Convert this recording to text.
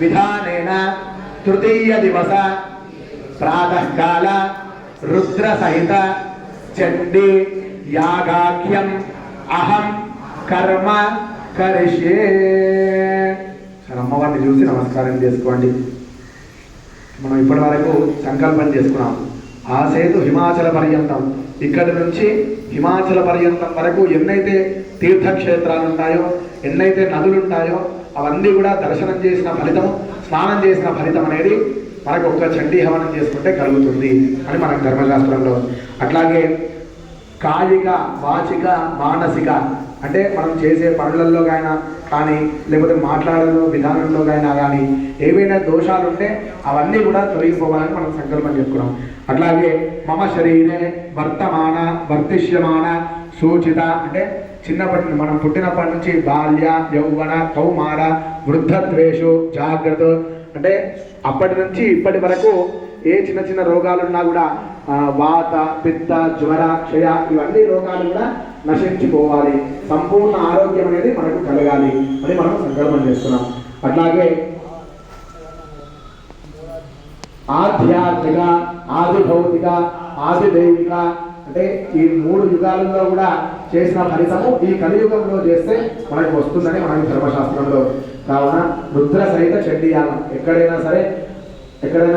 విధానేన తృతీయ దివస ప్రాతకాల రుద్ర సహిత చండీ యాగాఖ్యం అహం కర్మ కరిష్యే. అమ్మవారిని చూసి నమస్కారం చేసుకోండి. మనం ఇప్పటి వరకు సంకల్పం చేసుకున్నాం. ఆ సేతు హిమాచల పర్యంతం. ఇక్కడి నుంచి హిమాచల పర్యంతం వరకు ఎన్నైతే తీర్థక్షేత్రాలు ఉంటాయో ఎన్నైతే నదులు ఉంటాయో అవన్నీ కూడా దర్శనం చేసిన ఫలితం స్నానం చేసిన ఫలితం అనేది మనకు ఒక్క చండీ హవనం చేసుకుంటే కలుగుతుంది అని మనకు ధర్మశాస్త్రంలో. అట్లాగే కాయిక వాచిక మానసిక అంటే మనం చేసే పనులలో కానీ కానీ లేకపోతే మాట్లాడడం విధానంలో కానీ కానీ ఏవైనా దోషాలు ఉంటే అవన్నీ కూడా తొలగిపోవాలని మనం సంకల్పం చెప్పుకున్నాం. అట్లాగే మమ శరీరే వర్తమాన వర్తిష్యమాన సూచిత అంటే చిన్నప్పటి మనం పుట్టినప్పటి నుంచి బాల్య యౌవన కౌమార వృద్ధద్వేషు జాగ్రత్త. అంటే అప్పటి నుంచి ఇప్పటి వరకు ఏ చిన్న చిన్న రోగాలు ఉన్నా కూడా వాత పిత్త జ్వర క్షయ ఇవన్నీ రోగాలు కూడా నశించిపోవాలి. సంపూర్ణ ఆరోగ్యం అనేది మనకు కలగాలి అని మనం సంకల్పం చేస్తున్నాం. అట్లాగే ఆధ్యాత్మిక ఆది భౌతిక ఆది దైవిక అంటే ఈ మూడు యుగాలలో కూడా చేసిన ఫలితము ఈ కలియుగంలో చేస్తే మనకి వస్తుందని మనకి ధర్మశాస్త్రంలో. కావున రుద్ర సహిత చండీయానం ఎక్కడైనా సరే ఎక్కడైనా